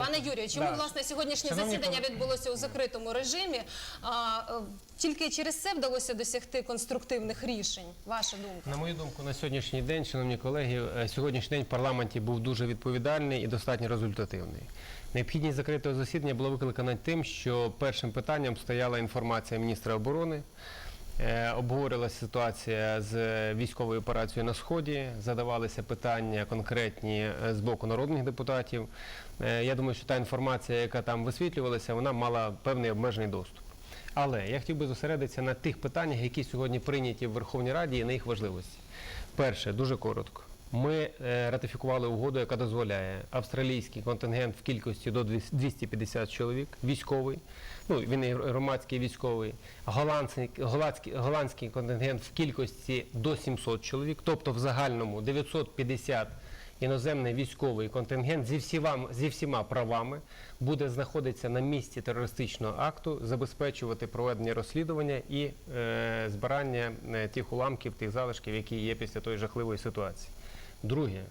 Пане Юрію, чому Да. власне сьогоднішнє Шановні засідання колеги. відбулося у закритому режимі? А, е, тільки через це вдалося досягти конструктивних рішень. Ваша думка? На мою думку, на сьогоднішній день, шановні колеги, е, сьогоднішній день в парламенті був дуже відповідальний і достатньо результативний. Необхідність закритого засідання була викликана тим, що першим питанням стояла інформація міністра оборони. Е, Обговорилася ситуація з військовою операцією на сході, задавалися питання конкретні е, з боку народних депутатів. Е, Я думаю, що та інформація, яка там висвітлювалася, вона мала певний обмежений доступ. Але я хотів би зосередитися на тих питаннях, які сьогодні прийняті в Верховній Раді і на їх важливості. Перше, дуже коротко. Ми е, ратифікували угоду, яка дозволяє австралійський контингент в кількості до 250 чоловік, військовий, ну він і громадський військовий, голландський, голландський, голландський контингент в кількості до 700 чоловік, тобто в загальному 950 іноземний військовий контингент зі всіма, зі всіма правами буде знаходитися на місці терористичного акту, забезпечувати проведення розслідування і е, збирання е, тих уламків, тих залишків, які є після тої жахливої ситуації. Друге,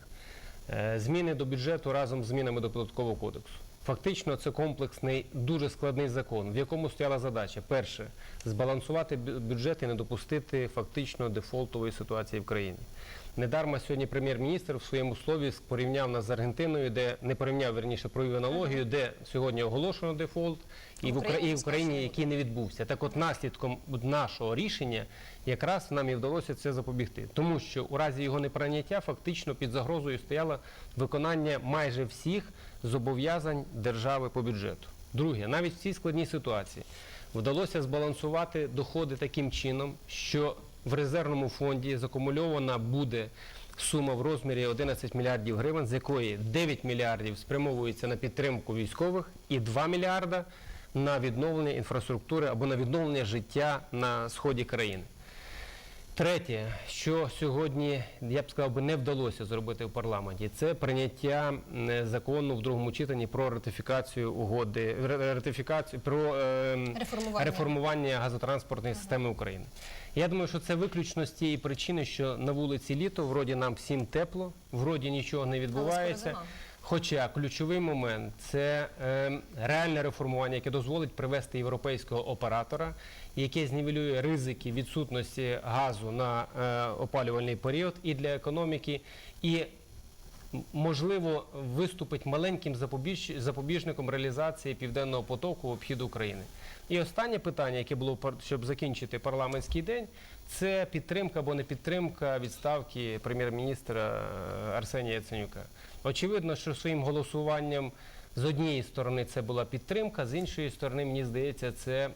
е, зміни до бюджету разом з змінами до податкового кодексу. Фактично, це комплексний, дуже складний закон, в якому стояла задача: перше збалансувати бюджет і не допустити фактично дефолтової ситуації в країні. Недарма сьогодні прем'єр-міністр в своєму слові порівняв нас з Аргентиною, де не порівняв верніше провів аналогію, де сьогодні оголошено дефолт, і в Україні, і в Україні який не відбувся. Так, от наслідком нашого рішення якраз нам і вдалося це запобігти, тому що у разі його неприйняття фактично під загрозою стояло виконання майже всіх зобов'язань держави по бюджету. Друге, навіть в цій складній ситуації вдалося збалансувати доходи таким чином, що в резервному фонді закумульована буде сума в розмірі 11 мільярдів гривень, з якої 9 мільярдів спрямовується на підтримку військових і 2 мільярда на відновлення інфраструктури або на відновлення життя на сході країни. Третє, що сьогодні я б сказав би не вдалося зробити в парламенті, це прийняття закону в другому читанні про ратифікацію угоди, ратифікацію про ем, Реформування. реформування газотранспортної системи України. Я думаю, що це виключно з тієї причини, що на вулиці літо, вроді нам всім тепло, вроді нічого не відбувається. Хоча ключовий момент це е, реальне реформування, яке дозволить привести європейського оператора, яке знівелює ризики відсутності газу на е, опалювальний період і для економіки, і можливо виступить маленьким запобіж... запобіжником реалізації південного потоку в обхід України. І останнє питання, яке було щоб закінчити парламентський день, це підтримка або не підтримка відставки прем'єр-міністра е, Арсенія Яценюка. Очевидно, що своїм голосуванням з однієї сторони це була підтримка, з іншої сторони, мені здається, це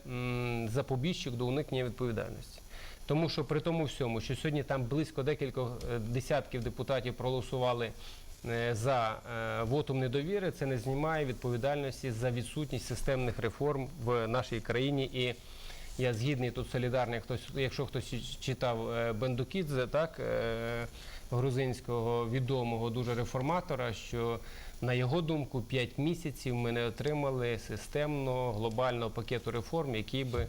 запобіжчик до уникнення відповідальності. Тому що при тому всьому, що сьогодні там близько декількох е, десятків депутатів проголосували за е, вотум недовіри, це не знімає відповідальності за відсутність системних реформ в нашій країні. І я згідний тут солідарний, хтось, якщо хтось читав е, Бендукідзе, так е, грузинського відомого дуже реформатора, що на його думку 5 місяців ми не отримали системного глобального пакету реформ, який би е,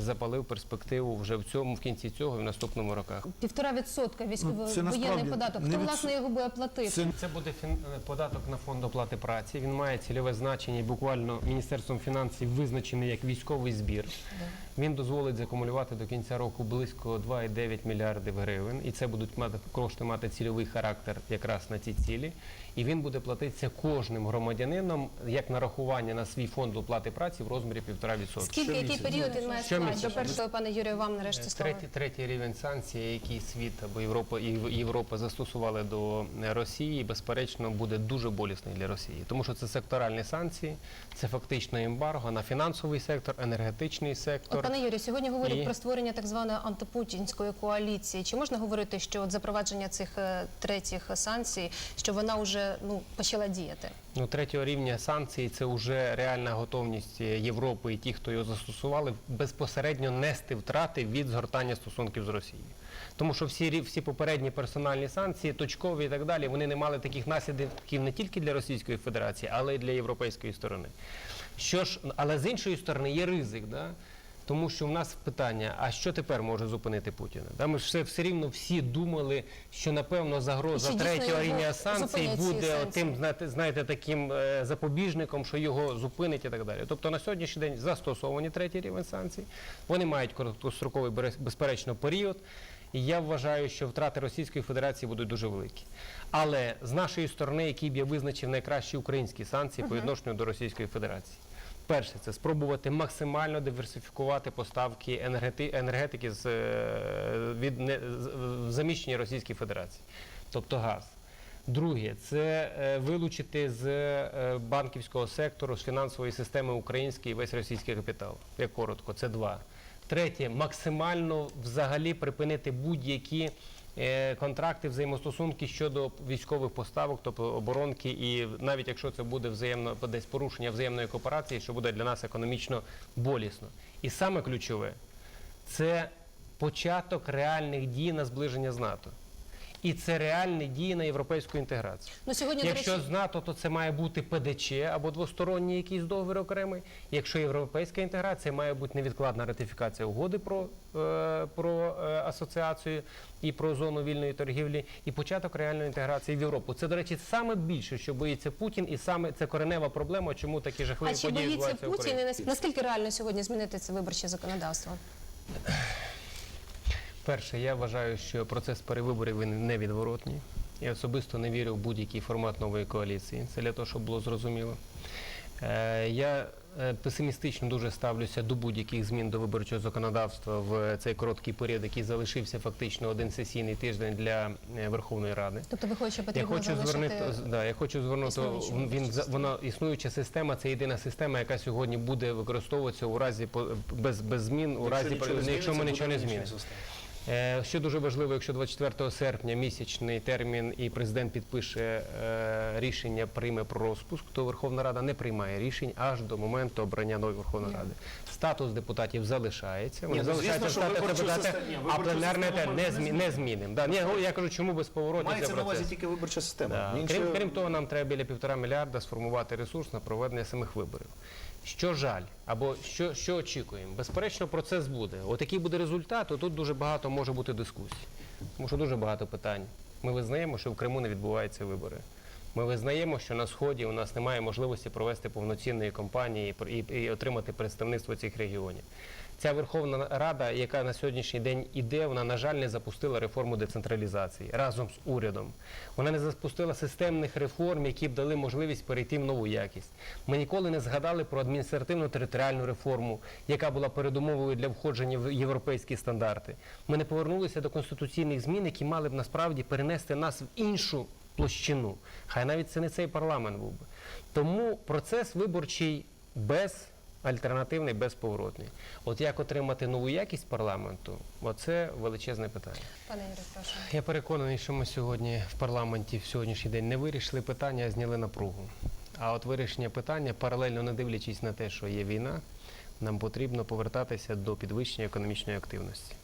запалив перспективу вже в цьому, в кінці цього і в наступному роках. Півтора відсотка військовий Ну, податок. Хто власне його буде платити? Це Це буде фін... податок на фонд оплати праці. Він має цільове значення і буквально Міністерством фінансів визначений як військовий збір. Він дозволить закумулювати до кінця року близько 2,9 мільярдів гривень. І це будуть мати кошти мати цільовий характер якраз на ці цілі. І він буде платитися кожним громадянином як нарахування на свій фонд оплати праці в розмірі 1,5%. Скільки який період він має Склад? До першого, пане Юрію, вам нарешті слово. Третій, третій рівень санкцій, який світ або Європа і Європа застосували до е, Росії, безперечно, буде дуже болісний для Росії, тому що це секторальні санкції, це фактично ембарго на фінансовий сектор, енергетичний сектор. От, пане Юрію, сьогодні говорять І- про створення так званої антипутінської коаліції. Чи можна говорити, що от запровадження цих е, третіх санкцій, що вона вже ну почала діяти? Ну, третього рівня санкцій це вже реальна готовність Європи і ті, хто його застосували, безпосередньо нести втрати від згортання стосунків з Росією. Тому що всі, всі попередні персональні санкції, точкові і так далі, вони не мали таких наслідків не тільки для Російської Федерації, але й для європейської сторони. Що ж, але з іншої сторони є ризик, да? Тому що в нас питання: а що тепер може зупинити Путіна? Да, ми ж все, все рівно всі думали, що напевно загроза третього рівня санкцій буде тим, знаєте, знаєте, таким е, запобіжником, що його зупинить і так далі. Тобто на сьогоднішній день застосовані третій рівень санкцій. Вони мають короткостроковий безперечно період. І я вважаю, що втрати Російської Федерації будуть дуже великі. Але з нашої сторони, який б я визначив найкращі українські санкції по відношенню до Російської Федерації. Перше, це спробувати максимально диверсифікувати поставки енергети- енергетики з, е, від не- з- в заміщенні Російській Федерації, тобто газ. Друге, це е, вилучити з е, банківського сектору, з фінансової системи український весь російський капітал. Як коротко, це два. Третє, максимально взагалі припинити будь-які контракти, взаємостосунки щодо військових поставок, тобто оборонки, і навіть якщо це буде взаємно десь порушення взаємної кооперації, що буде для нас економічно болісно. І саме ключове це початок реальних дій на зближення з НАТО. І це реальні дії на європейську інтеграцію. Ну сьогодні Якщо речі, з НАТО, то це має бути ПДЧ або двосторонній якийсь договір окремий. Якщо європейська інтеграція, має бути невідкладна ратифікація угоди про, е, про е, асоціацію і про зону вільної торгівлі, і початок реальної інтеграції в Європу. Це, до речі, саме більше, що боїться Путін, і саме це коренева проблема, чому такі жахливі а чи події боїться відбуваються в Путін? І наскільки реально сьогодні змінити це виборче законодавство? Перше, я вважаю, що процес перевиборів він невідворотній. Я особисто не вірю в будь-який формат нової коаліції. Це для того, щоб було зрозуміло. Е, я е, песимістично дуже ставлюся до будь-яких змін до виборчого законодавства в цей короткий період, який залишився фактично один сесійний тиждень для е, Верховної Ради. Тобто ви хочете Я хочу залишити... звернути да, я хочу звернути він вона існуюча система. Це єдина система, яка сьогодні буде використовуватися у разі по- без, без змін, у разі якщо ми нічого не змінимо. Е, Що дуже важливо, якщо 24 серпня місячний термін і президент підпише е, рішення, прийме про розпуск, то Верховна Рада не приймає рішень аж до моменту обрання нової Верховної Ради. Статус депутатів залишається. Вони ну, залишаються що статус депутата, а пленарне не, змінимо. Да, ні, я кажу, чому безповоротність Мається це на увазі тільки виборча система. Да. Крім, крім того, нам треба біля півтора мільярда сформувати ресурс на проведення самих виборів. Що жаль, або що, що очікуємо? Безперечно, процес буде. От який буде результат, тут дуже багато може бути дискусій. Тому що дуже багато питань. Ми визнаємо, що в Криму не відбуваються вибори. Ми визнаємо, що на сході у нас немає можливості провести повноцінної кампанії і, отримати представництво цих регіонів. Ця Верховна Рада, яка на сьогоднішній день іде, вона, на жаль, не запустила реформу децентралізації разом з урядом. Вона не запустила системних реформ, які б дали можливість перейти в нову якість. Ми ніколи не згадали про адміністративно-територіальну реформу, яка була передумовою для входження в європейські стандарти. Ми не повернулися до конституційних змін, які мали б насправді перенести нас в іншу площину. Хай навіть це не цей парламент був би. Тому процес виборчий без альтернативний, безповоротний. От як отримати нову якість парламенту, оце величезне питання. Пане прошу. Я переконаний, що ми сьогодні в парламенті в сьогоднішній день не вирішили питання, а зняли напругу. А от вирішення питання, паралельно не дивлячись на те, що є війна, нам потрібно повертатися до підвищення економічної активності.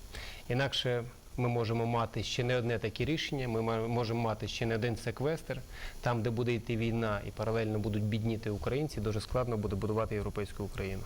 Інакше ми можемо мати ще не одне таке рішення, ми можемо мати ще не один секвестр, там, де буде йти війна і паралельно будуть бідніти українці, дуже складно буде будувати європейську Україну.